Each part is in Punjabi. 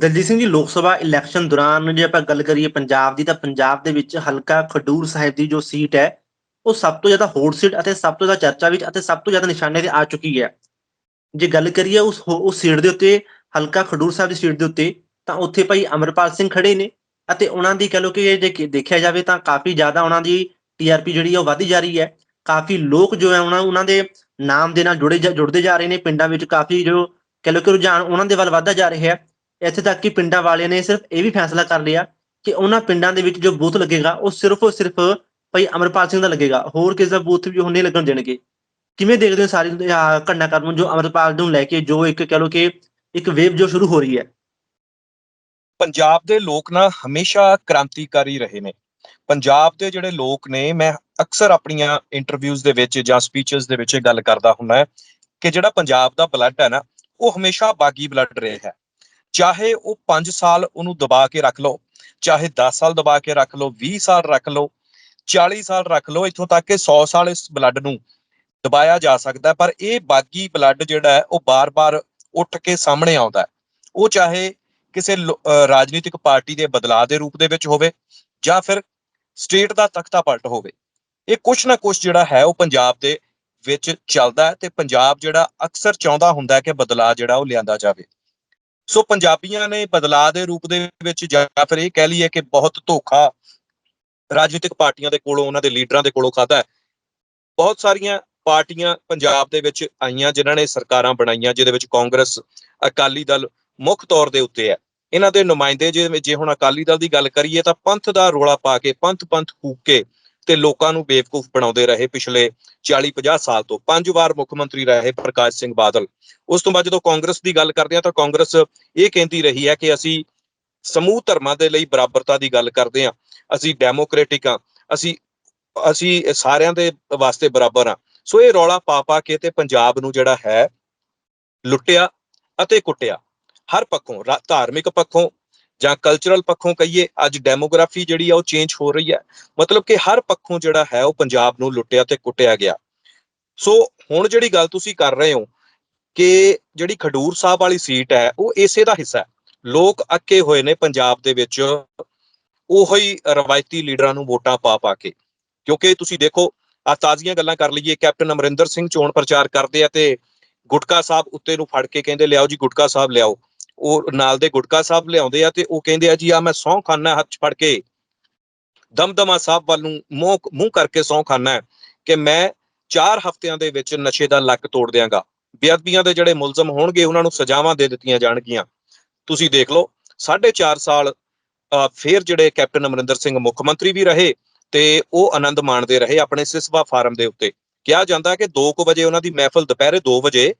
ਦਲਜੀਤ ਸਿੰਘ ਜੀ, ਲੋਕ ਸਭਾ ਇਲੈਕਸ਼ਨ ਦੌਰਾਨ ਜੇ ਆਪਾਂ ਗੱਲ ਕਰੀਏ ਪੰਜਾਬ ਦੀ, ਤਾਂ ਪੰਜਾਬ ਦੇ ਵਿੱਚ ਹਲਕਾ ਖਡੂਰ ਸਾਹਿਬ ਦੀ ਜੋ ਸੀਟ ਹੈ, ਉਹ ਸਭ ਤੋਂ ਜ਼ਿਆਦਾ ਹੌਟ ਸੀਟ ਅਤੇ ਸਭ ਤੋਂ ਜ਼ਿਆਦਾ ਚਰਚਾ ਵਿੱਚ ਅਤੇ ਸਭ ਤੋਂ ਜ਼ਿਆਦਾ ਨਿਸ਼ਾਨੇ ਤੇ ਆ ਚੁੱਕੀ ਹੈ। ਜੇ ਗੱਲ ਕਰੀਏ ਉਸ ਹੋ- ਉਸ ਸੀਟ ਦੇ ਉੱਤੇ, ਹਲਕਾ ਖਡੂਰ ਸਾਹਿਬ ਦੀ ਸੀਟ ਦੇ ਉੱਤੇ, ਤਾਂ ਉੱਥੇ ਭਾਈ ਅਮਰਪਾਲ ਸਿੰਘ ਖੜੇ ਨੇ ਅਤੇ ਉਹਨਾਂ ਦੀ ਕਹ ਲੋ ਕਿ ਜੇ ਦੇਖਿਆ ਜਾਵੇ ਤਾਂ ਕਾਫੀ ਜ਼ਿਆਦਾ ਉਹਨਾਂ ਦੀ ਟੀਆਰਪੀ ਜਿਹੜੀ ਹੈ ਉਹ ਵਧਦੀ ਜਾ ਰਹੀ ਹੈ। ਕਾਫੀ ਲੋਕ ਜੋ ਹੈ ਉਹਨਾਂ ਉਹਨਾਂ ਦੇ ਨਾਮ ਦੇ ਨਾਲ ਜੁੜੇ ਜਾ- ਜੁੜਦੇ ਜਾ ਰਹੇ ਨੇ। ਪਿੰਡਾਂ ਵਿੱਚ ਕਾਫੀ ਜੋ ਕਹ ਲੋ ਕਿ ਰੁਝਾਨ ਉਹਨਾਂ ਦੇ ਵੱਲ ਵਧਦਾ ਜਾ ਰਿਹਾ ਹੈ। ਇੱਥੇ ਤੱਕ ਕਿ ਪਿੰਡਾਂ ਵਾਲਿਆਂ ਨੇ ਸਿਰਫ ਇਹ ਵੀ ਫੈਸਲਾ ਕਰ ਲਿਆ ਕਿ ਉਹਨਾਂ ਪਿੰਡਾਂ ਦੇ ਵਿੱਚ ਜੋ ਬੂਥ ਲੱਗੇਗਾ, ਉਹ ਸਿਰਫ ਔਰ ਸਿਰਫ ਭਾਈ ਅਮਰਪਾਲ ਸਿੰਘ ਦਾ ਲੱਗੇਗਾ। ਹੋਰ ਕਿਸੇ ਦਾ ਬੂਥ ਵੀ ਉਹ ਨਹੀਂ ਲੱਗਣ ਦੇਣਗੇ। ਕਿਵੇਂ ਦੇਖਦੇ ਹੋ ਸਾਰੀ ਆਹ ਘਟਨਾਕ੍ਰਮ ਨੂੰ ਜੋ ਅਮਰਪਾਲ ਨੂੰ ਲੈ ਕੇ ਜੋ ਇੱਕ ਕਹ ਲੋ ਕਿ ਇੱਕ ਵੇਵ ਜੋ ਸ਼ੁਰੂ ਹੋ ਰਹੀ ਹੈ? ਪੰਜਾਬ ਦੇ ਲੋਕ ਨਾ ਹਮੇਸ਼ਾ ਕ੍ਰਾਂਤੀਕਾਰੀ ਰਹੇ ਨੇ। ਪੰਜਾਬ ਦੇ ਜਿਹੜੇ ਲੋਕ ਨੇ, ਮੈਂ ਅਕਸਰ ਆਪਣੀਆਂ ਇੰਟਰਵਿਊਜ਼ ਦੇ ਵਿੱਚ ਜਾਂ ਸਪੀਚਸ ਦੇ ਵਿੱਚ ਇਹ ਗੱਲ ਕਰਦਾ ਹੁੰਦਾ ਕਿ ਜਿਹੜਾ ਪੰਜਾਬ ਦਾ ਬਲੱਡ ਹੈ ਨਾ, ਉਹ ਹਮੇਸ਼ਾ ਬਾਗੀ ਬਲੱਡ ਰਿਹਾ ਹੈ। ਚਾਹੇ ਉਹ 5 ਸਾਲ ਉਹਨੂੰ ਦਬਾ ਕੇ ਰੱਖ ਲਓ, ਚਾਹੇ 10 ਸਾਲ ਦਬਾ ਕੇ ਰੱਖ ਲਓ 20 ਸਾਲ ਰੱਖ ਲਓ 40 ਸਾਲ ਰੱਖ ਲਓ, ਇੱਥੋਂ ਤੱਕ ਕਿ 100 ਸਾਲ ਇਸ ਬਲੱਡ ਨੂੰ ਦਬਾਇਆ ਜਾ ਸਕਦਾ, ਪਰ ਇਹ ਬਾਗੀ ਬਲੱਡ ਜਿਹੜਾ ਹੈ, ਉਹ ਬਾਰ-ਬਾਰ ਉੱਠ ਕੇ ਸਾਹਮਣੇ ਆਉਂਦਾ ਹੈ। ਉਹ ਚਾਹੇ ਕਿਸੇ ਲੋ- ਰਾਜਨੀਤਿਕ ਪਾਰਟੀ ਦੇ ਬਦਲਾਅ ਦੇ ਰੂਪ ਦੇ ਵਿੱਚ ਹੋਵੇ ਜਾਂ ਫਿਰ ਸਟੇਟ ਦਾ ਤਖਤਾ ਪਲਟ ਹੋਵੇ, ਇਹ ਕੁਛ ਨਾ ਕੁਛ ਜਿਹੜਾ ਹੈ, ਉਹ ਪੰਜਾਬ ਦੇ ਵਿੱਚ ਚੱਲਦਾ ਹੈ ਤੇ ਪੰਜਾਬ ਜਿਹੜਾ ਅਕਸਰ ਚਾਹੁੰਦਾ ਹੁੰਦਾ ਹੈ ਕਿ ਬਦਲਾਅ ਜਿਹੜਾ ਉਹ ਲਿਆਂਦਾ ਜਾਵੇ। ਸੋ ਪੰਜਾਬੀਆਂ ਨੇ ਬਦਲਾਅ ਦੇ ਰੂਪ ਦੇ ਵਿੱਚ ਜਾਂ ਫਿਰ ਇਹ ਕਹਿ ਲਈਏ ਕਿ ਬਹੁਤ ਧੋਖਾ ਰਾਜਨੀਤਿਕ ਪਾਰਟੀਆਂ ਦੇ ਕੋਲੋਂ, ਉਹਨਾਂ ਦੇ ਲੀਡਰਾਂ ਦੇ ਕੋਲੋਂ ਖਾਦਾ ਹੈ। ਬਹੁਤ ਸਾਰੀਆਂ ਪਾਰਟੀਆਂ ਪੰਜਾਬ ਦੇ ਵਿੱਚ ਆਈਆਂ, ਜਿਨ੍ਹਾਂ ਨੇ ਸਰਕਾਰਾਂ ਬਣਾਈਆਂ, ਜਿਹਦੇ ਵਿੱਚ ਕਾਂਗਰਸ, ਅਕਾਲੀ ਦਲ ਮੁੱਖ ਤੌਰ ਦੇ ਉੱਤੇ ਹੈ। ਇਹਨਾਂ ਦੇ ਨੁਮਾਇੰਦੇ ਜੇ ਜੇ ਹੁਣ ਅਕਾਲੀ ਦਲ ਦੀ ਗੱਲ ਕਰੀਏ ਤਾਂ ਪੰਥ ਦਾ ਰੋਲਾ ਪਾ ਕੇ ਪੰਥ ਪੰਥ ਫੂਕ ਕੇ ਤੇ ਲੋਕਾਂ ਨੂੰ ਬੇਵਕੂਫ ਬਣਾਉਂਦੇ ਰਹੇ ਪਿਛਲੇ 40 50 ਸਾਲ ਤੋਂ। ਪੰਜ ਵਾਰ ਮੁੱਖ ਮੰਤਰੀ ਰਹੇ ਪ੍ਰਕਾਸ਼ ਸਿੰਘ ਬਾਦਲ। ਉਸ ਤੋਂ ਬਾਅਦ ਜਦੋਂ ਕਾਂਗਰਸ ਦੀ ਗੱਲ ਕਰਦੇ ਆ ਤਾਂ ਕਾਂਗਰਸ ਇਹ ਕਹਿੰਦੀ ਰਹੀ ਹੈ ਕਿ ਅਸੀਂ ਸਮੂਹ ਧਰਮਾਂ ਦੇ ਲਈ ਬਰਾਬਰਤਾ ਦੀ ਗੱਲ ਕਰਦੇ ਆ ਅਸੀਂ ਡੈਮੋਕ੍ਰੈਟਿਕ ਆ ਅਸੀਂ ਅਸੀਂ ਸਾਰਿਆਂ ਦੇ ਵਾਸਤੇ ਬਰਾਬਰ ਆ ਸੋ ਇਹ ਰੌਲਾ ਪਾ ਪਾ ਕੇ ਤੇ ਪੰਜਾਬ ਨੂੰ ਜਿਹੜਾ ਹੈ ਲੁੱਟਿਆ ਅਤੇ ਕੁੱਟਿਆ। ਹਰ ਪੱਖੋਂ, ਰਾ- ਧਾਰਮਿਕ ਪੱਖੋਂ ਜਾਂ ਕਲਚਰਲ ਪੱਖੋਂ ਕਹੀਏ, ਅੱਜ ਡੈਮੋਗ੍ਰਾਫੀ ਜਿਹੜੀ ਆ ਉਹ ਚੇਂਜ ਹੋ ਰਹੀ ਹੈ ਮਤਲਬ ਕਿ ਹਰ ਪੱਖੋਂ ਜਿਹੜਾ ਹੈ ਉਹ ਪੰਜਾਬ ਨੂੰ ਲੁੱਟਿਆ ਤੇ ਕੁੱਟਿਆ ਗਿਆ। ਸੋ ਹੁਣ ਜਿਹੜੀ ਗੱਲ ਤੁਸੀਂ ਕਰ ਰਹੇ ਹੋ ਕਿ ਜਿਹੜੀ ਖਡੂਰ ਸਾਹਿਬ ਵਾਲੀ ਸੀਟ ਹੈ, ਉਹ ਇਸੇ ਦਾ ਹਿੱਸਾ ਹੈ। ਲੋਕ ਅੱਕੇ ਹੋਏ ਨੇ ਪੰਜਾਬ ਦੇ ਵਿੱਚ, ਉਹੀ ਰਵਾਇਤੀ ਲੀਡਰਾਂ ਨੂੰ ਵੋਟਾਂ ਪਾ ਪਾ ਕੇ। ਕਿਉਂਕਿ ਤੁਸੀਂ ਦੇਖੋ ਆ ਤਾਜ਼ੀਆਂ ਗੱਲਾਂ ਕਰ ਲਈਏ, ਕੈਪਟਨ ਅਮਰਿੰਦਰ ਸਿੰਘ ਚੋਣ ਪ੍ਰਚਾਰ ਕਰਦੇ ਆ ਤੇ ਗੁਟਕਾ ਸਾਹਿਬ ਉੱਤੇ ਨੂੰ ਫੜ ਕੇ ਕਹਿੰਦੇ, ਲਿਆਓ ਜੀ, ਗੁਟਕਾ ਸਾਹਿਬ ਲਿਆਓ। ਉਹ ਨਾਲ ਦੇ ਗੁਟਕਾ ਸਾਹਿਬ ਲਿਆਉਂਦੇ ਆ ਤੇ ਉਹ ਕਹਿੰਦੇ ਆ ਜੀ ਆ ਮੈਂ ਸੌਂ ਖਾਨਾ ਹੱਥ ਫੜ ਕੇ ਦਮਦਮਾ ਸਾਹਿਬ ਵੱਲ ਨੂੰ ਮੂੰਹ ਮੂੰਹ ਕਰਕੇ ਸੌਂ ਖਾਨਾ ਕਿ ਮੈਂ 4 ਹਫ਼ਤਿਆਂ ਦੇ ਵਿੱਚ ਨਸ਼ੇ ਦਾ ਲੱਕ ਤੋੜ ਦਿਆਂਗਾ। ਬੇਅਦਬੀਆਂ ਦੇ ਜਿਹੜੇ ਮੁਲਜ਼ਮ ਹੋਣਗੇ ਉਹਨਾਂ ਨੂੰ ਸਜ਼ਾਵਾਂ ਦੇ ਦਿੱਤੀਆਂ ਜਾਣਗੀਆਂ। ਤੁਸੀਂ ਦੇਖ ਲਓ 4.5 ਸਾਲ ਅ, ਫਿਰ ਜਿਹੜੇ ਕੈਪਟਨ ਅਮਰਿੰਦਰ ਸਿੰਘ ਮੁੱਖ ਮੰਤਰੀ ਵੀ ਰਹੇ ਤੇ ਉਹ ਆਨੰਦ ਮਾਣਦੇ ਰਹੇ ਆਪਣੇ ਸਿਸਵਾ ਫਾਰਮ ਦੇ ਉੱਤੇ। ਕਿਹਾ ਜਾਂਦਾ ਕਿ 2:00 ਵਜੇ ਉਹਨਾਂ ਦੀ ਮਹਿਫਲ ਦੁਪਹਿਰੇ 2 ਵਜੇ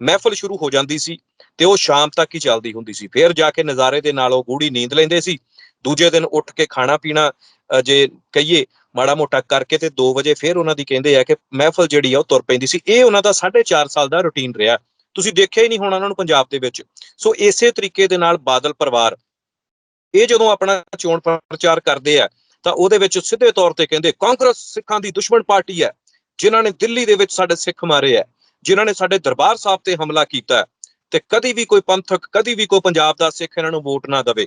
ਮਹਿਫਲ ਸ਼ੁਰੂ ਹੋ ਜਾਂਦੀ ਸੀ ਤੇ ਉਹ ਸ਼ਾਮ ਤੱਕ ਹੀ ਚੱਲਦੀ ਹੁੰਦੀ ਸੀ। ਫਿਰ ਜਾ ਕੇ ਨਜ਼ਾਰੇ ਦੇ ਨਾਲ ਉਹ ਗੂੜੀ ਨੀਂਦ ਲੈਂਦੇ ਸੀ। ਦੂਜੇ ਦਿਨ ਉੱਠ ਕੇ ਖਾਣਾ ਪੀਣਾ ਜੇ ਕਹੀਏ ਮਾੜਾ ਮੋਟਾ ਕਰਕੇ ਤੇ 2 ਵਜੇ ਫਿਰ ਉਹਨਾਂ ਦੀ ਕਹਿੰਦੇ ਆ ਕਿ ਮਹਿਫਲ ਜਿਹੜੀ ਆ ਉਹ ਤੁਰ ਪੈਂਦੀ ਸੀ। ਇਹ ਉਹਨਾਂ ਦਾ 4.5 ਸਾਲ ਦਾ ਰੁਟੀਨ ਰਿਹਾ। ਤੁਸੀਂ ਦੇਖਿਆ ਹੀ ਨਹੀਂ ਹੋਣਾ ਉਹਨਾਂ ਨੂੰ ਪੰਜਾਬ ਦੇ ਵਿੱਚ। ਸੋ ਇਸੇ ਤਰੀਕੇ ਦੇ ਨਾਲ ਬਾਦਲ ਪਰਿਵਾਰ, ਇਹ ਜਦੋਂ ਆਪਣਾ ਚੋਣ ਪ੍ਰਚਾਰ ਕਰਦੇ ਆ, ਤਾਂ ਉਹਦੇ ਵਿੱਚ ਸਿੱਧੇ ਤੌਰ ਤੇ ਕਹਿੰਦੇ ਕਾਂਗਰਸ ਸਿੱਖਾਂ ਦੀ ਦੁਸ਼ਮਣ ਪਾਰਟੀ ਹੈ, ਜਿਨ੍ਹਾਂ ਨੇ ਦਿੱਲੀ ਦੇ ਵਿੱਚ ਸਾਡੇ ਸਿੱਖ ਮਾਰੇ ਆ ਜਿਨ੍ਹਾਂ ਨੇ ਸਾਡੇ ਦਰਬਾਰ ਸਾਹਿਬ ਤੇ ਹਮਲਾ ਕੀਤਾ ਤੇ ਕਦੀ ਵੀ ਕੋਈ ਪੰਥਕ, ਕਦੀ ਵੀ ਕੋਈ ਪੰਜਾਬ ਦਾ ਸਿੱਖ ਇਹਨਾਂ ਨੂੰ ਵੋਟ ਨਾ ਦੇਵੇ।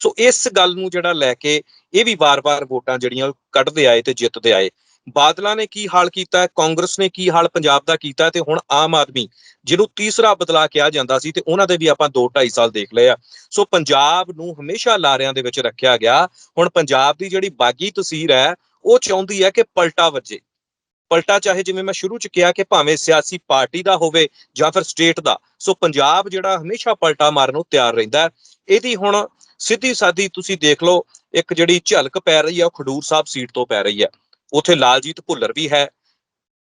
ਸੋ ਇਸ ਗੱਲ ਨੂੰ ਜਿਹੜਾ ਲੈ ਕੇ ਇਹ ਵੀ ਵਾਰ-ਵਾਰ ਵੋਟਾਂ ਜਿਹੜੀਆਂ ਕੱਢਦੇ ਆਏ ਤੇ ਜਿੱਤਦੇ ਆਏ। ਬਾਦਲਾਂ ਨੇ ਕੀ ਹਾਲ ਕੀਤਾ ਕਾਂਗਰਸ ਨੇ ਕੀ ਹਾਲ ਪੰਜਾਬ ਦਾ ਕੀਤਾ ਤੇ ਹੁਣ ਆਮ ਆਦਮੀ, ਜਿਹਨੂੰ ਤੀਸਰਾ ਬਦਲਾ ਕਿਹਾ ਜਾਂਦਾ ਸੀ ਤੇ ਉਹਨਾਂ ਦੇ ਵੀ ਆਪਾਂ 2 2.5 ਸਾਲ ਦੇਖ ਲਏ ਆ। ਸੋ ਪੰਜਾਬ ਨੂੰ ਹਮੇਸ਼ਾ ਲਾਰਿਆਂ ਦੇ ਵਿੱਚ ਰੱਖਿਆ ਗਿਆ। ਹੁਣ ਪੰਜਾਬ ਦੀ ਜਿਹੜੀ ਬਾਗੀ ਤਸਵੀਰ ਹੈ, ਉਹ ਚਾਹੁੰਦੀ ਹੈ ਕਿ ਪਲਟਾ ਵੱਜੇ। ਪਲਟਾ ਚਾਹੇ ਜਿਵੇਂ ਮੈਂ ਸ਼ੁਰੂ ਚ ਕਿਹਾ ਕਿ ਭਾਵੇਂ ਸਿਆਸੀ ਪਾਰਟੀ ਦਾ ਹੋਵੇ ਜਾਂ ਫਿਰ ਸਟੇਟ ਦਾ, ਸੋ ਪੰਜਾਬ ਜਿਹੜਾ ਹਮੇਸ਼ਾ ਪਲਟਾ ਮਾਰਨ ਨੂੰ ਤਿਆਰ ਰਹਿੰਦਾ ਹੈ। ਇਹਦੀ ਹੁਣ ਸਿੱਧੀ ਸਾਦੀ ਤੁਸੀਂ ਦੇਖ ਲਓ, ਇੱਕ ਜਿਹੜੀ ਝਲਕ ਪੈ ਰਹੀ ਹੈ ਉਹ ਖਡੂਰ ਸਾਹਿਬ ਸੀਟ ਤੋਂ ਪੈ ਰਹੀ ਹੈ ਉਥੇ ਲਾਲਜੀਤ ਭੁੱਲਰ ਵੀ ਹੈ।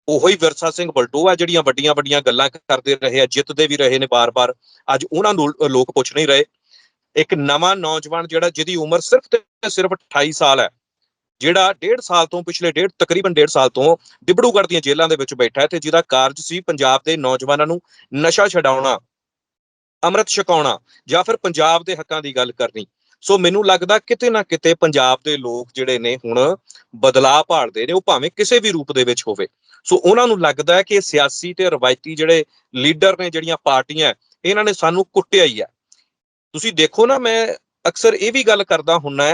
ਉਹੋ ਹੀ ਵਿਰਸਾ ਸਿੰਘ ਬਲਟੋਆ ਜਿਹੜੀਆਂ ਵੱਡੀਆਂ ਵੱਡੀਆਂ ਗੱਲਾਂ ਕਰਦੇ ਰਹੇ ਆ, ਜਿੱਤਦੇ ਵੀ ਰਹੇ ਨੇ ਬਾਰ-ਬਾਰ। ਅੱਜ ਉਹਨਾਂ ਨੂੰ ਲੋਕ ਪੁੱਛ ਨਹੀਂ ਰਹੇ। ਇੱਕ ਨਵਾਂ ਨੌਜਵਾਨ ਜਿਹੜਾ, ਜਿਹਦੀ ਉਮਰ ਸਿਰਫ ਤੇ ਸਿਰਫ 28 ਸਾਲ ਹੈ ਜਿਹੜਾ ਡੇਢ ਸਾਲ ਤੋਂ ਪਿਛਲੇ ਡੇਢ, ਤਕਰੀਬਨ ਡੇਢ ਸਾਲ ਤੋਂ ਡਿਬੜੂਗੜ੍ਹ ਦੀਆਂ ਜੇਲ੍ਹਾਂ ਦੇ ਵਿੱਚ ਬੈਠਾ ਹੈ ਤੇ ਜਿਹਦਾ ਕਾਰਜ ਸੀ ਪੰਜਾਬ ਦੇ ਨੌਜਵਾਨਾਂ ਨੂੰ ਨਸ਼ਾ ਛਡਾਉਣਾ, ਅੰਮ੍ਰਿਤ ਛਕਾਉਣਾ ਜਾਂ ਫਿਰ ਪੰਜਾਬ ਦੇ ਹੱਕਾਂ ਦੀ ਗੱਲ ਕਰਨੀ। ਸੋ ਮੈਨੂੰ ਲੱਗਦਾ ਕਿਤੇ ਨਾ ਕਿਤੇ ਪੰਜਾਬ ਦੇ ਲੋਕ ਜਿਹੜੇ ਨੇ ਹੁਣ ਬਦਲਾਅ ਭਾਲਦੇ ਨੇ, ਉਹ ਭਾਵੇਂ ਕਿਸੇ ਵੀ ਰੂਪ ਦੇ ਵਿੱਚ ਹੋਵੇ। ਸੋ ਉਹਨਾਂ ਨੂੰ ਲੱਗਦਾ ਹੈ ਕਿ ਸਿਆਸੀ ਤੇ ਰਵਾਇਤੀ ਜਿਹੜੇ ਲੀਡਰ ਨੇ, ਜਿਹੜੀਆਂ ਪਾਰਟੀਆਂ ਇਹਨਾਂ ਨੇ ਸਾਨੂੰ ਕੁੱਟਿਆ ਹੀ ਹੈ। ਤੁਸੀਂ ਦੇਖੋ ਨਾ, ਮੈਂ ਅਕਸਰ ਇਹ ਵੀ ਗੱਲ ਕਰਦਾ ਹੁੰਨਾ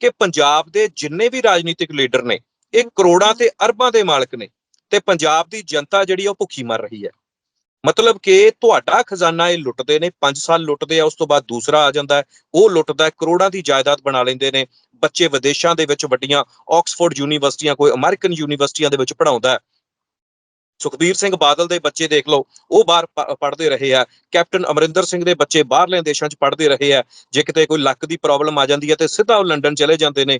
ਕਿ ਪੰਜਾਬ ਦੇ ਜਿੰਨੇ ਵੀ ਰਾਜਨੀਤਿਕ ਲੀਡਰ ਨੇ, ਇਹ ਕਰੋੜਾਂ ਤੇ ਅਰਬਾਂ ਦੇ ਮਾਲਕ ਨੇ ਤੇ ਪੰਜਾਬ ਦੀ ਜਨਤਾ ਜਿਹੜੀ ਉਹ ਭੁੱਖੀ ਮਰ ਰਹੀ ਹੈ। ਮਤਲਬ ਕਿ ਤੁਹਾਡਾ ਖਜ਼ਾਨਾ ਇਹ ਲੁੱਟਦੇ ਨੇ 5 ਸਾਲ ਲੁੱਟਦੇ ਆ, ਉਸ ਤੋਂ ਬਾਅਦ ਦੂਸਰਾ ਆ ਜਾਂਦਾ ਉਹ ਲੁੱਟਦਾ ਕਰੋੜਾਂ ਦੀ ਜਾਇਦਾਦ ਬਣਾ ਲੈਂਦੇ ਨੇ, ਬੱਚੇ ਵਿਦੇਸ਼ਾਂ ਦੇ ਵਿੱਚ ਵੱਡੀਆਂ, ਆਕਸਫੋਰਡ ਯੂਨੀਵਰਸਿਟੀਆਂ, ਕੋਈ ਅਮਰੀਕਨ ਯੂਨੀਵਰਸਿਟੀਆਂ ਦੇ ਵਿੱਚ ਪੜਾਉਂਦਾ ਸੁਖਬੀਰ ਸਿੰਘ ਬਾਦਲ ਦੇ ਬੱਚੇ ਦੇਖ ਲਓ, ਉਹ ਬਾਹਰ ਪੜ੍ਹਦੇ ਰਹੇ ਆ। ਕੈਪਟਨ ਅਮਰਿੰਦਰ ਸਿੰਘ ਦੇ ਬੱਚੇ ਬਾਹਰਲੇ ਦੇਸ਼ਾਂ 'ਚ ਪੜ੍ਹਦੇ ਰਹੇ ਆ। ਜੇ ਕਿਤੇ ਕੋਈ ਲੱਕ ਦੀ ਪ੍ਰੋਬਲਮ ਆ ਜਾਂਦੀ ਹੈ ਤੇ ਸਿੱਧਾ ਉਹ ਲੰਡਨ ਚਲੇ ਜਾਂਦੇ ਨੇ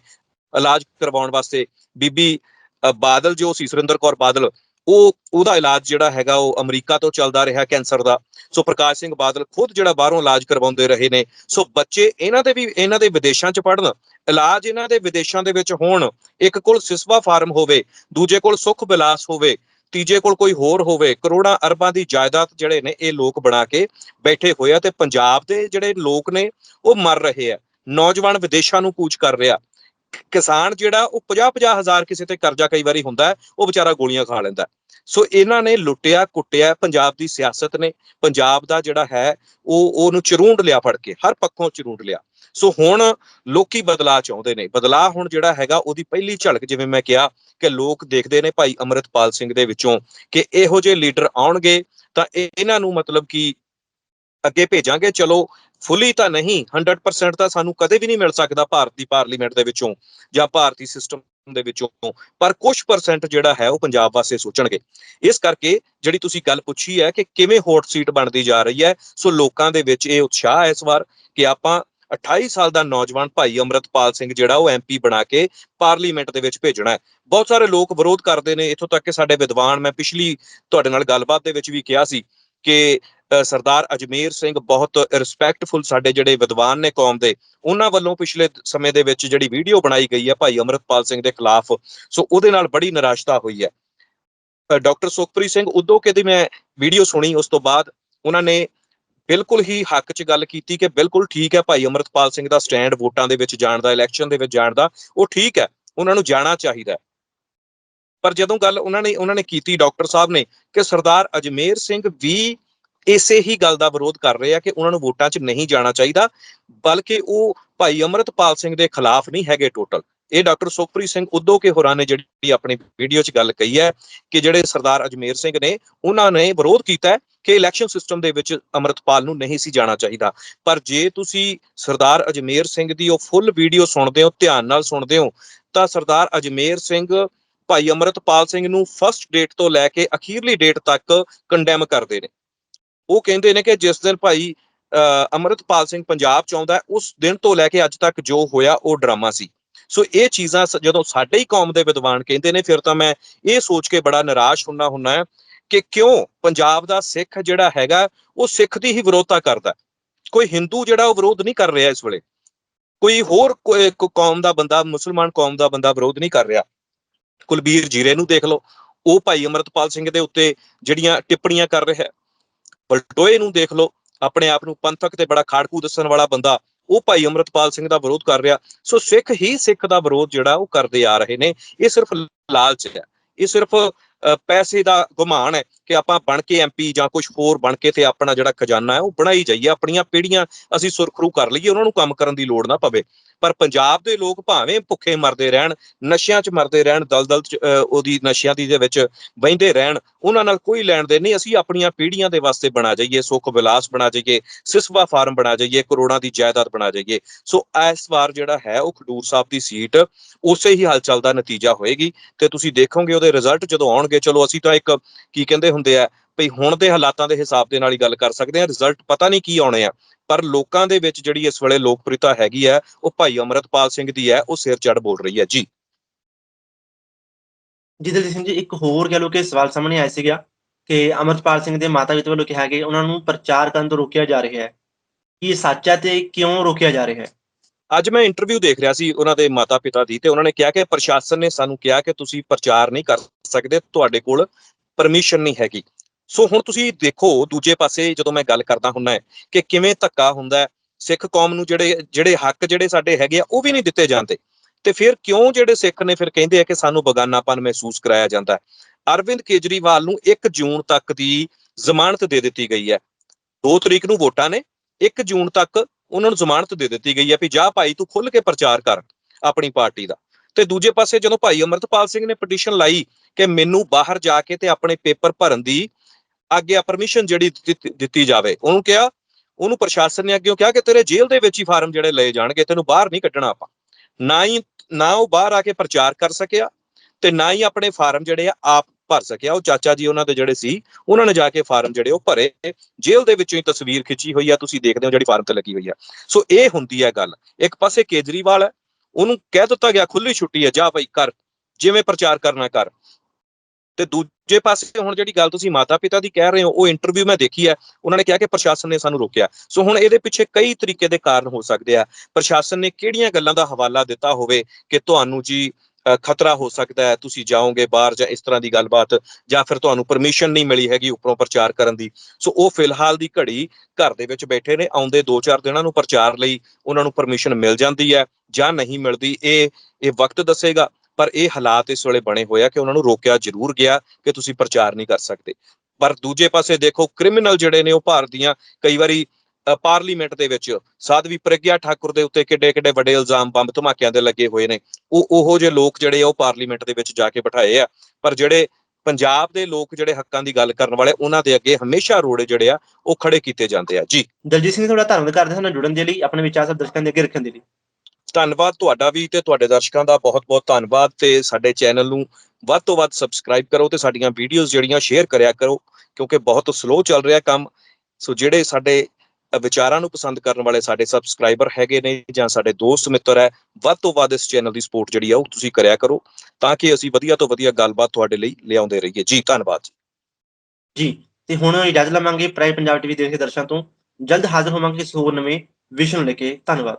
ਇਲਾਜ ਕਰਵਾਉਣ ਵਾਸਤੇ। ਬੀਬੀ ਬਾਦਲ ਜੋ ਸੀ, ਸੁਰਿੰਦਰ ਕੌਰ ਬਾਦਲ, ਉਹ, ਉਹਦਾ ਇਲਾਜ ਜਿਹੜਾ ਹੈਗਾ ਉਹ ਅਮਰੀਕਾ ਤੋਂ ਚੱਲਦਾ ਰਿਹਾ ਕੈਂਸਰ ਦਾ। ਸੋ ਪ੍ਰਕਾਸ਼ ਸਿੰਘ ਬਾਦਲ ਖੁਦ ਜਿਹੜਾ ਬਾਹਰੋਂ ਇਲਾਜ ਕਰਵਾਉਂਦੇ ਰਹੇ ਨੇ। ਸੋ ਬੱਚੇ ਇਹਨਾਂ ਦੇ ਵੀ, ਇਹਨਾਂ ਦੇ ਵਿਦੇਸ਼ਾਂ 'ਚ ਪੜਨ ਇਲਾਜ ਇਹਨਾਂ ਦੇ ਵਿਦੇਸ਼ਾਂ ਦੇ ਵਿੱਚ ਹੋਣ, ਇੱਕ ਕੋਲ ਸਿਸਵਾ ਫਾਰਮ ਹੋਵੇ, ਦੂਜੇ ਕੋਲ ਸੁਖ ਬਿਲਾਸ ਹੋਵੇ ਤੀਜੇ ਕੋਲ ਕੋਈ ਹੋਰ ਹੋਵੇ, ਕਰੋੜਾਂ ਅਰਬਾਂ ਦੀ ਜਾਇਦਾਦ ਜਿਹੜੇ ਨੇ ਇਹ ਲੋਕ ਬਣਾ ਕੇ ਬੈਠੇ ਹੋਏ ਆ ਤੇ ਪੰਜਾਬ ਦੇ ਜਿਹੜੇ ਲੋਕ ਨੇ ਉਹ ਮਰ ਰਹੇ ਆ। ਨੌਜਵਾਨ ਵਿਦੇਸ਼ਾਂ ਨੂੰ ਕੂਚ ਕਰ ਰਿਹਾ। ਕਿਸਾਨ ਜਿਹੜਾ ਉਹ 50-50 ਹਜ਼ਾਰ ਕਿਸੇ ਤੇ ਕਰਜ਼ਾ ਕਈ ਵਾਰੀ ਹੁੰਦਾ ਉਹ ਵਿਚਾਰਾ ਗੋਲੀਆਂ ਖਾ ਲੈਂਦਾ। ਸੋ ਇਹਨਾਂ ਨੇ ਲੁੱਟਿਆ, ਕੁੱਟਿਆ, ਪੰਜਾਬ ਦੀ ਸਿਆਸਤ ਨੇ, ਪੰਜਾਬ ਦਾ ਜਿਹੜਾ ਹੈ, ਉਹ, ਉਹਨੂੰ ਚਰੂੰਡ ਲਿਆ ਫੜ ਕੇ, ਹਰ ਪੱਖੋਂ ਚਰੂੰਡ ਲਿਆ। ਸੋ ਹੁਣ ਲੋਕੀ ਬਦਲਾਅ ਚਾਹੁੰਦੇ ਨੇ। ਬਦਲਾਅ ਹੁਣ ਜਿਹੜਾ ਹੈਗਾ ਉਹਦੀ ਪਹਿਲੀ ਝਲਕ, ਜਿਵੇਂ ਮੈਂ ਕਿਹਾ ਕਿ ਲੋਕ ਦੇਖਦੇ ਨੇ ਭਾਈ ਅਮਰਿਤਪਾਲ ਸਿੰਘ ਦੇ ਵਿੱਚੋਂ ਕਿ ਇਹੋ ਜਿਹੇ ਲੀਡਰ ਆਉਣਗੇ ਤਾਂ ਇਹਨਾਂ ਨੂੰ ਮਤਲਬ ਕਿ ਅੱਗੇ ਭੇਜਾਂਗੇ। ਚਲੋ, ਫੁੱਲੀ ਤਾਂ ਨਹੀਂ 100% ਤਾਂ ਸਾਨੂੰ ਕਦੇ ਵੀ ਨਹੀਂ ਮਿਲ ਸਕਦਾ ਭਾਰਤੀ ਪਾਰਲੀਮੈਂਟ ਦੇ ਵਿੱਚੋਂ ਜਾਂ ਭਾਰਤੀ ਸਿਸਟਮ ਦੇ ਵਿੱਚੋਂ, ਪਰ ਕੁਝ ਪਰਸੈਂਟ ਜਿਹੜਾ ਹੈ ਉਹ ਪੰਜਾਬ ਵਾਸਤੇ ਸੋਚਣਗੇ। ਇਸ ਕਰਕੇ ਜਿਹੜੀ ਤੁਸੀਂ ਗੱਲ ਪੁੱਛੀ ਹੈ ਕਿ ਕਿਵੇਂ ਹੌਟ ਸੀਟ ਬਣਦੀ ਜਾ ਰਹੀ ਹੈ, ਸੋ ਲੋਕਾਂ ਦੇ ਵਿੱਚ ਇਹ ਉਤਸ਼ਾਹ ਹੈ ਇਸ ਵਾਰ ਕਿ ਆਪਾਂ 28 ਸਾਲ ਦਾ ਨੌਜਵਾਨ ਭਾਈ ਅਮਰਤਪਾਲ ਸਿੰਘ ਜਿਹੜਾ ਉਹ ਐਮਪੀ ਬਣਾ ਕੇ ਪਾਰਲੀਮੈਂਟ ਦੇ ਵਿੱਚ ਭੇਜਣਾ ਹੈ। ਬਹੁਤ ਸਾਰੇ ਲੋਕ ਵਿਰੋਧ ਕਰਦੇ ਨੇ। ਇੱਥੋਂ ਤੱਕ ਕਿ ਸਾਡੇ ਵਿਦਵਾਨ, ਮੈਂ ਪਿਛਲੀ ਤੁਹਾਡੇ ਨਾਲ ਗੱਲਬਾਤ ਦੇ ਵਿੱਚ ਵੀ ਕਿਹਾ ਸੀ ਕਿ ਸਰਦਾਰ ਅਜਮੇਰ ਸਿੰਘ ਬਹੁਤ ਰਿਸਪੈਕਟਫੁਲ ਸਾਡੇ ਜਿਹੜੇ ਵਿਦਵਾਨ ਨੇ ਕੌਮ ਦੇ, ਉਹਨਾਂ ਵੱਲੋਂ ਪਿਛਲੇ ਸਮੇਂ ਦੇ ਵਿੱਚ ਜਿਹੜੀ ਵੀਡੀਓ ਬਣਾਈ ਗਈ ਹੈ ਭਾਈ ਅਮਰਤਪਾਲ ਸਿੰਘ ਦੇ ਖਿਲਾਫ। ਸੋ ਉਹਦੇ ਨਾਲ ਬੜੀ ਨਿਰਾਸ਼ਤਾ ਹੋਈ ਹੈ। ਡਾਕਟਰ ਸੁਖਪ੍ਰੀਤ ਸਿੰਘ ਉਦੋਕੇ ਦੀ ਮੈਂ ਵੀਡੀਓ ਸੁਣੀ, ਉਸ ਤੋਂ ਬਾਅਦ ਉਹਨਾਂ ਨੇ ਬਿਲਕੁਲ ਹੀ ਹੱਕ 'ਚ ਗੱਲ ਕੀਤੀ ਕਿ ਬਿਲਕੁਲ ਠੀਕ ਹੈ ਭਾਈ ਅਮਰਤਪਾਲ ਸਿੰਘ ਦਾ ਸਟੈਂਡ ਵੋਟਾਂ ਦੇ ਵਿੱਚ ਜਾਣ ਦਾ ਇਲੈਕਸ਼ਨ ਦੇ ਵਿੱਚ ਜਾਣ ਦਾ, ਉਹ ਠੀਕ ਹੈ, ਉਹਨਾਂ ਨੂੰ ਜਾਣਾ ਚਾਹੀਦਾ ਪਰ ਜਦੋਂ ਗੱਲ ਉਹਨਾਂ ਨੇ ਉਹਨਾਂ ਨੇ ਕੀਤੀ, ਡਾਕਟਰ ਸਾਹਿਬ ਨੇ, ਕਿ ਸਰਦਾਰ ਅਜਮੇਰ ਸਿੰਘ ਵੀ ਇਸੇ ਹੀ ਗੱਲ ਦਾ ਵਿਰੋਧ ਕਰ ਰਹੇ ਆ ਕਿ ਉਹਨਾਂ ਨੂੰ ਵੋਟਾਂ 'ਚ ਨਹੀਂ ਜਾਣਾ ਚਾਹੀਦਾ, ਬਲਕਿ ਉਹ ਭਾਈ ਅਮਰਤਪਾਲ ਸਿੰਘ ਦੇ ਖਿਲਾਫ ਨਹੀਂ ਹੈਗੇ ਟੋਟਲ ਇਹ ਡਾਕਟਰ ਸੁਖਪ੍ਰੀਤ ਸਿੰਘ ਉਦੋਂ ਕੇ ਹੋਰਾਂ ਨੇ ਜਿਹੜੀ ਆਪਣੀ ਵੀਡੀਓ 'ਚ ਗੱਲ ਕਹੀ ਹੈ ਕਿ ਜਿਹੜੇ ਸਰਦਾਰ ਅਜਮੇਰ ਸਿੰਘ ਨੇ ਉਹਨਾਂ ਨੇ ਵਿਰੋਧ ਕੀਤਾ ਕਿ ਇਲੈਕਸ਼ਨ ਸਿਸਟਮ ਦੇ ਵਿੱਚ ਅਮਰਤਪਾਲ ਨੂੰ ਨਹੀਂ ਸੀ ਜਾਣਾ ਚਾਹੀਦਾ। ਪਰ ਜੇ ਤੁਸੀਂ ਸਰਦਾਰ ਅਜਮੇਰ ਸਿੰਘ ਦੀ ਉਹ ਫੁੱਲ ਵੀਡੀਓ ਸੁਣਦੇ ਹੋ ਧਿਆਨ ਨਾਲ ਸੁਣਦੇ ਹੋ ਤਾਂ ਸਰਦਾਰ ਅਜਮੇਰ ਸਿੰਘ ਭਾਈ ਅਮਰਤਪਾਲ ਸਿੰਘ ਨੂੰ ਫਰਸਟ ਡੇਟ ਤੋਂ ਲੈ ਕੇ ਅਖੀਰਲੀ ਡੇਟ ਤੱਕ ਕੰਡੈਮ ਕਰਦੇ ਨੇ। ਉਹ ਕਹਿੰਦੇ ਨੇ ਕਿ ਜਿਸ ਦਿਨ ਭਾਈ ਅ, ਅਮਰਤਪਾਲ ਸਿੰਘ ਪੰਜਾਬ ਚ ਆਉਂਦਾ ਉਸ ਦਿਨ ਤੋਂ ਲੈ ਕੇ ਅੱਜ ਤੱਕ ਜੋ ਹੋਇਆ ਉਹ ਡਰਾਮਾ ਸੀ। ਸੋ ਇਹ ਚੀਜ਼ਾਂ ਸ- ਜਦੋਂ ਸਾਡੇ ਹੀ ਕੌਮ ਦੇ ਵਿਦਵਾਨ ਕਹਿੰਦੇ ਨੇ, ਫਿਰ ਤਾਂ ਮੈਂ ਇਹ ਸੋਚ ਕੇ ਬੜਾ ਨਿਰਾਸ਼ ਹੁੰਨਾ ਹੁੰਨਾ ਹੈ ਕਿ ਕਿਉਂ ਪੰਜਾਬ ਦਾ ਸਿੱਖ ਜਿਹੜਾ ਹੈਗਾ, ਉਹ ਸਿੱਖ ਦੀ ਹੀ ਵਿਰੋਧਤਾ ਕਰਦਾ ਕੋਈ ਹਿੰਦੂ ਜਿਹੜਾ ਉਹ ਵਿਰੋਧ ਨਹੀਂ ਕਰ ਰਿਹਾ ਇਸ ਵੇਲੇ। ਕੋਈ ਹੋਰ ਕੋਈ- ਕੌਮ ਦਾ ਬੰਦਾ, ਮੁਸਲਮਾਨ ਕੌਮ ਦਾ ਬੰਦਾ ਵਿਰੋਧ ਨਹੀਂ ਕਰ ਰਿਹਾ। ਕੁਲਬੀਰ ਜੀਰੇ ਨੂੰ ਦੇਖ ਲਓ। ਉਹ ਭਾਈ ਅਮਰਤਪਾਲ ਸਿੰਘ ਦੇ ਉੱਤੇ ਜਿਹੜੀਆਂ ਟਿੱਪਣੀਆਂ ਕਰ ਰਿਹਾ ਹੈ। ਬਲਟੋਏ ਨੂੰ ਦੇਖ ਲਓ। ਆਪਣੇ ਆਪ ਨੂੰ ਪੰਥਕ ਤੇ ਬੜਾ ਖਾੜਕੂ ਦੱਸਣ ਵਾਲਾ ਬੰਦਾ ਉਹ ਭਾਈ ਅਮਰਤਪਾਲ ਸਿੰਘ ਦਾ ਵਿਰੋਧ ਕਰ ਰਿਹਾ। ਸੋ ਸਿੱਖ ਹੀ ਸਿੱਖ ਦਾ ਵਿਰੋਧ ਜਿਹੜਾ ਉਹ ਕਰਦੇ ਆ ਰਹੇ ਨੇ। ਇਹ ਸਿਰਫ ਲਾਲਚ ਹੈ। ਇਹ ਸਿਰਫ ਪੈਸੇ ਦਾ ਗੁਮਾਨ ਹੈ ਕਿ ਆਪਾਂ ਬਣ ਕੇ ਐਮਪੀ ਜਾਂ ਕੁਝ ਹੋਰ ਬਣ ਕੇ ਤੇ ਆਪਣਾ ਜਿਹੜਾ ਖਜ਼ਾਨਾ ਹੈ ਉਹ ਬਣਾਈ ਜਾਈਏ, ਆਪਣੀਆਂ ਪੀੜ੍ਹੀਆਂ ਅਸੀਂ ਸੁਰਖਰੂ ਕਰ ਲਈਏ, ਉਹਨਾਂ ਨੂੰ ਕੰਮ ਕਰਨ ਦੀ ਲੋੜ ਨਾ ਪਵੇ। ਪਰ ਪੰਜਾਬ ਦੇ ਲੋਕ ਭਾਵੇਂ ਭੁੱਖੇ ਮਰਦੇ ਰਹਿਣ, ਨਸ਼ਿਆਂ 'ਚ ਮਰਦੇ ਰਹਿਣ, ਦਲਦਲ 'ਚ ਉਹਦੀ ਨਸ਼ਿਆਂ ਦੀ ਦੇ ਵਿੱਚ ਵਹਿੰਦੇ ਰਹਿਣ, ਉਹਨਾਂ ਨਾਲ ਕੋਈ ਲੈਣ ਦੇ ਨਹੀਂ, ਅਸੀਂ ਆਪਣੀਆਂ ਪੀੜ੍ਹੀਆਂ ਦੇ ਵਾਸਤੇ ਬਣਾ ਜਾਈਏ, ਸੁੱਖ ਵਿਲਾਸ ਬਣਾ ਜਾਈਏ, ਸਿਸਵਾ ਫਾਰਮ ਬਣਾ ਜਾਈਏ, ਕਰੋੜਾਂ ਦੀ ਜਾਇਦਾਦ ਬਣਾ ਜਾਈਏ। ਸੋ ਇਸ ਵਾਰ ਜਿਹੜਾ ਹੈ ਉਹ ਖਡੂਰ ਸਾਹਿਬ ਦੀ ਸੀਟ, ਉਸੇ ਹੀ ਹਲਚਲ ਦਾ ਨਤੀਜਾ ਹੋਏਗੀ ਤੇ ਤੁਸੀਂ ਦੇਖੋਗੇ ਉਹਦੇ ਰਿਜ਼ਲਟ ਜਦੋਂ ਆਉਣਗੇ ਚਲੋ ਅਸੀਂ ਤਾਂ ਇੱਕ ਕੀ ਕਹਿੰਦੇ ਹੁੰਦੇ ਆ, ਭਈ ਹੁਣ ਦੇ ਹਾਲਾਤਾਂ ਦੇ ਹਿਸਾਬ ਦੇ ਨਾਲ ਹੀ ਗੱਲ ਕਰ ਸਕਦੇ ਆ ਰਿਜ਼ਲਟ ਪਤਾ ਨਹੀਂ ਕੀ ਆਉਣੇ ਆ, ਪਰ ਲੋਕਾਂ ਦੇ ਵਿੱਚ ਜਿਹੜੀ ਇਸ ਵੇਲੇ ਲੋਕਪ੍ਰਿਯਤਾ ਹੈਗੀ ਹੈ, ਉਹ ਭਾਈ ਅਮਰਤਪਾਲ ਸਿੰਘ ਦੀ ਹੈ, ਉਹ ਸਿਰ ਚੜ ਬੋਲ ਰਹੀ ਹੈ, ਜੀ। ਜਿਦਲ ਸਿੰਘ ਜੀ, ਇੱਕ ਹੋਰ ਕਹਿ ਲਓ ਕਿ ਸਵਾਲ ਸਾਹਮਣੇ ਆਇਆ ਸੀਗਾ ਕਿ ਅਮਰਪਾਲ ਸਿੰਘ ਦੇ ਮਾਤਾ ਪਿਤਾ ਵੱਲੋਂ ਕਿਹਾ ਕਿ ਉਹਨਾਂ ਨੂੰ ਪ੍ਰਚਾਰ ਕਰਨ ਤੋਂ ਰੋਕਿਆ ਜਾ ਰਿਹਾ ਹੈ। ਕੀ ਸੱਚ ਹੈ ਤੇ ਕਿਉਂ ਰੋਕਿਆ ਜਾ ਰਿਹਾ ਹੈ? ਅੱਜ ਮੈਂ ਇੰਟਰਵਿਊ ਦੇਖ ਰਿਹਾ ਸੀ ਉਹਨਾਂ ਦੇ ਮਾਤਾ ਪਿਤਾ ਦੀ ਤੇ ਉਹਨਾਂ ਨੇ ਕਿਹਾ ਕਿ ਪ੍ਰਸ਼ਾਸਨ ਨੇ ਸਾਨੂੰ ਕਿਹਾ ਕਿ ਤੁਸੀਂ ਪ੍ਰਚਾਰ ਨਹੀਂ ਕਰ ਸਕਦੇ, ਤੁਹਾਡੇ ਕੋਲ ਪਰਮਿਸ਼ਨ ਨਹੀਂ ਹੈਗੀ। ਸੋ ਹੁਣ ਤੁਸੀਂ ਦੇਖੋ ਦੂਜੇ ਪਾਸੇ ਜਦੋਂ ਮੈਂ ਗੱਲ ਕਰਦਾ ਹੁੰਨਾ ਕਿ ਕਿਵੇਂ ਧੱਕਾ ਹੁੰਦਾ ਸਿੱਖ ਕੌਮ ਨੂੰ ਜਿਹੜੇ ਜਿਹੜੇ ਹੱਕ ਜਿਹੜੇ ਸਾਡੇ ਹੈਗੇ ਆ, ਉਹ ਵੀ ਨਹੀਂ ਦਿੱਤੇ ਜਾਂਦੇ। ਤੇ ਫਿਰ ਕਿਉਂ ਜਿਹੜੇ ਸਿੱਖ ਨੇ ਫਿਰ ਕਹਿੰਦੇ ਆ ਕਿ ਸਾਨੂੰ ਬਗਾਨਾਪਨ ਮਹਿਸੂਸ ਕਰਾਇਆ ਜਾਂਦਾ ਹੈ? ਅਰਵਿੰਦ ਕੇਜਰੀਵਾਲ ਨੂੰ 1 ਜੂਨ ਤੱਕ ਦੀ ਜ਼ਮਾਨਤ ਦੇ ਦਿੱਤੀ ਗਈ ਹੈ। 2 ਤਰੀਕ ਨੂੰ ਵੋਟਾਂ ਨੇ 1 ਜੂਨ ਤੱਕ ਉਹਨਾਂ ਨੂੰ ਜ਼ਮਾਨਤ ਦੇ ਦਿੱਤੀ ਗਈ ਹੈ ਵੀ ਜਾ ਭਾਈ ਤੂੰ ਖੁੱਲ ਕੇ ਪ੍ਰਚਾਰ ਕਰ ਆਪਣੀ ਪਾਰਟੀ ਦਾ। ਤੇ ਦੂਜੇ ਪਾਸੇ ਜਦੋਂ ਭਾਈ ਅਮਰਤਪਾਲ ਸਿੰਘ ਨੇ ਪਟੀਸ਼ਨ ਲਾਈ ਕਿ ਮੈਨੂੰ ਬਾਹਰ ਜਾ ਕੇ ਤੇ ਆਪਣੇ ਪੇਪਰ ਭਰਨ ਦੀ ਆਗਿਆ ਪਰਮਿਸ਼ਨ ਜਿਹੜੀ ਦਿੱਤੀ- ਦਿੱਤੀ ਜਾਵੇ, ਉਹਨੂੰ ਕਿਹਾ, ਉਹਨੂੰ ਪ੍ਰਸ਼ਾਸਨ ਨੇ ਅੱਗੇ ਕਿਹਾ ਕਿ ਤੇਰੇ ਜੇਲ੍ਹ ਦੇ ਵਿੱਚ ਹੀ ਫਾਰਮ ਜਿਹੜੇ ਲਏ ਜਾਣਗੇ, ਤੈਨੂੰ ਬਾਹਰ ਨਹੀਂ ਕੱਢਣਾ ਆਪਾਂ। ਨਾ ਹੀ, ਨਾ ਉਹ ਬਾਹਰ ਆ ਕੇ ਪ੍ਰਚਾਰ ਕਰ ਸਕਿਆ ਤੇ ਨਾ ਹੀ ਆਪਣੇ ਫਾਰਮ ਜਿਹੜੇ ਆ ਆਪ ਭਰ ਸਕਿਆ। ਉਹ ਚਾਚਾ ਜੀ ਉਹਨਾਂ ਦੇ ਜਿਹੜੇ ਸੀ, ਉਹਨਾਂ ਨੇ ਜਾ ਕੇ ਫਾਰਮ ਜਿਹੜੇ ਉਹ ਭਰੇ। ਜੇਲ੍ਹ ਦੇ ਵਿੱਚੋਂ ਹੀ ਤਸਵੀਰ ਖਿੱਚੀ ਹੋਈ ਆ, ਤੁਸੀਂ ਦੇਖਦੇ ਹੋ ਜਿਹੜੀ ਫਾਰਮ ਤੇ ਲੱਗੀ ਹੋਈ ਆ। ਸੋ ਇਹ ਹੁੰਦੀ ਹੈ ਗੱਲ। ਇੱਕ ਪਾਸੇ ਕੇਜਰੀਵਾਲ ਹੈ ਉਹਨੂੰ ਕਹਿ ਦਿੱਤਾ ਗਿਆ ਖੁੱਲੀ ਛੁੱਟੀ ਹੈ ਜਾ ਭਾਈ ਕਰ, ਜਿਵੇਂ ਪ੍ਰਚਾਰ ਕਰਨਾ ਕਰ। ਤੇ ਦੂਜੇ ਪਾਸੇ ਹੁਣ ਜਿਹੜੀ ਗੱਲ ਤੁਸੀਂ ਮਾਤਾ ਪਿਤਾ ਦੀ ਕਹਿ ਰਹੇ ਹੋ, ਉਹ ਇੰਟਰਵਿਊ ਮੈਂ ਦੇਖੀ ਹੈ ਉਹਨਾਂ ਨੇ ਕਿਹਾ ਕਿ ਪ੍ਰਸ਼ਾਸਨ ਨੇ ਸਾਨੂੰ ਰੋਕਿਆ। ਸੋ ਹੁਣ ਇਹਦੇ ਪਿੱਛੇ ਕਈ ਤਰੀਕੇ ਦੇ ਕਾਰਨ ਹੋ ਸਕਦੇ ਆ। ਪ੍ਰਸ਼ਾਸਨ ਨੇ ਕਿਹੜੀਆਂ ਗੱਲਾਂ ਦਾ ਹਵਾਲਾ ਦਿੱਤਾ ਹੋਵੇ ਕਿ ਤੁਹਾਨੂੰ ਜੀ ਖਤਰਾ ਹੋ ਸਕਦਾ ਹੈ, ਤੁਸੀਂ ਜਾਓਗੇ ਬਾਹਰ ਜਾਂ ਇਸ ਤਰ੍ਹਾਂ ਦੀ ਗੱਲਬਾਤ, ਜਾਂ ਫਿਰ ਤੁਹਾਨੂੰ ਪਰਮਿਸ਼ਨ ਨਹੀਂ ਮਿਲੀ ਹੈਗੀ ਉੱਪਰੋਂ ਪ੍ਰਚਾਰ ਕਰਨ ਦੀ। ਸੋ ਉਹ ਫਿਲਹਾਲ ਦੀ ਘੜੀ ਘਰ ਦੇ ਵਿੱਚ ਬੈਠੇ ਨੇ, ਆਉਂਦੇ 2-4 ਦਿਨਾਂ ਨੂੰ ਪ੍ਰਚਾਰ ਲਈ ਉਹਨਾਂ ਨੂੰ ਪਰਮਿਸ਼ਨ ਮਿਲ ਜਾਂਦੀ ਹੈ ਜਾਂ ਨਹੀਂ ਮਿਲਦੀ, ਇਹ ਇਹ ਵਕਤ ਦੱਸੇਗਾ। ਪਰ ਇਹ ਹਾਲਾਤ ਇਸ ਵੇਲੇ ਬਣੇ ਹੋਏ ਆ ਕਿ ਉਹਨਾਂ ਨੂੰ ਰੋਕਿਆ ਜ਼ਰੂਰ ਗਿਆ ਕਿ ਤੁਸੀਂ ਪ੍ਰਚਾਰ ਨਹੀਂ ਕਰ ਸਕਦੇ। ਪਰ ਦੂਜੇ ਪਾਸੇ ਦੇਖੋ ਕ੍ਰਿਮੀਨਲ ਜਿਹੜੇ ਨੇ ਉਹ ਭਾਰਤ ਦੀਆਂ ਕਈ ਵਾਰੀ ਪਾਰਲੀਮੈਂਟ ਦੇ ਵਿੱਚ ਸਾਧਵੀ ਪ੍ਰਗਿਆ ਠਾਕੁਰ ਦੇ ਉੱਤੇ ਕਿੱਡੇ ਕਿੱਡੇ ਵੱਡੇ ਇਲਜ਼ਾਮ ਬੰਬ ਧਮਾਕਿਆਂ ਦੇ ਲੱਗੇ ਹੋਏ ਨੇ। ਉਹ ਉਹੋ ਜਿਹੇ ਲੋਕ ਜਿਹੜੇ ਆ ਉਹ ਪਾਰਲੀਮੈਂਟ ਦੇ ਵਿੱਚ ਜਾ ਕੇ ਬਿਠਾਏ ਆ। ਪਰ ਜਿਹੜੇ ਪੰਜਾਬ ਦੇ ਲੋਕ ਜਿਹੜੇ ਹੱਕਾਂ ਦੀ ਗੱਲ ਕਰਨ ਵਾਲੇ ਉਹਨਾਂ ਦੇ ਅੱਗੇ ਹਮੇਸ਼ਾ ਰੋੜੇ ਜਿਹੜੇ ਆ ਉਹ ਖੜੇ ਕੀਤੇ ਜਾਂਦੇ ਆ। ਜੀ। ਦਲਜੀਤ ਸਿੰਘ ਤੁਹਾਡਾ ਧੰਨਵਾਦ ਕਰਦੇ ਸਾਨੂੰ ਜੁੜਨ ਦੇ ਲਈ ਆਪਣੇ ਵਿਚਾਰ ਸਭ ਦਰਸ਼ਕਾਂ ਦੇ ਅੱਗੇ ਰੱਖਣ ਦੇ ਲਈ। ਧੰਨਵਾਦ ਤੁਹਾਡਾ ਵੀ ਤੇ ਤੁਹਾਡੇ ਦਰਸ਼ਕਾਂ ਦਾ ਬਹੁਤ-ਬਹੁਤ ਧੰਨਵਾਦ ਤੇ ਸਾਡੇ ਚੈਨਲ ਨੂੰ ਵੱਧ ਤੋਂ ਵੱਧ ਸਬਸਕ੍ਰਾਈਬ ਕਰੋ ਤੇ ਸਾਡੀਆਂ ਵੀਡੀਓਜ਼ ਜਿਹੜੀਆਂ ਸ਼ੇਅਰ ਕਰਿਆ ਕਰੋ ਕਿਉਂਕਿ ਬਹੁਤ ਸਲੋ ਚੱਲ ਰਿਹਾ ਕੰਮ। ਸੋ ਜਿਹੜੇ ਸਾਡੇ ਵਿਚਾਰਾਂ ਨੂੰ ਪਸੰਦ ਕਰਨ ਵਾਲੇ ਸਾਡੇ ਸਬਸਕ੍ਰਾਈਬਰ ਹੈਗੇ ਨੇ ਜਾਂ ਸਾਡੇ ਦੋਸਤ ਮਿੱਤਰ ਹੈ, ਵੱਧ ਤੋਂ ਵੱਧ ਇਸ ਚੈਨਲ ਦੀ ਸਪੋਰਟ ਜਿਹੜੀ ਆ ਉਹ ਤੁਸੀਂ ਕਰਿਆ ਕਰੋ ਤਾਂ ਕਿ ਅਸੀਂ ਵਧੀਆ ਤੋਂ ਵਧੀਆ ਗੱਲਬਾਤ ਤੁਹਾਡੇ ਲਈ ਲਿਆਉਂਦੇ ਰਹੀਏ। ਜੀ, ਧੰਨਵਾਦ ਜੀ। ਜੀ, ਤੇ ਹੁਣ ਇਜਾਜ਼ਤ ਲਵਾਂਗੇ ਪ੍ਰਾਈਮ ਪੰਜਾਬ ਟੀਵੀ ਦੇ ਦਰਸ਼ਕਾਂ ਤੋਂ। ਜਲਦ ਹਾਜ਼ਰ ਹੋਵਾਂਗੇ ਕਿਸੇ ਹੋਰ ਨਵੇਂ ਵਿਸ਼ੇ ਨੂੰ ਲੈ ਕੇ। ਧੰਨਵਾਦ।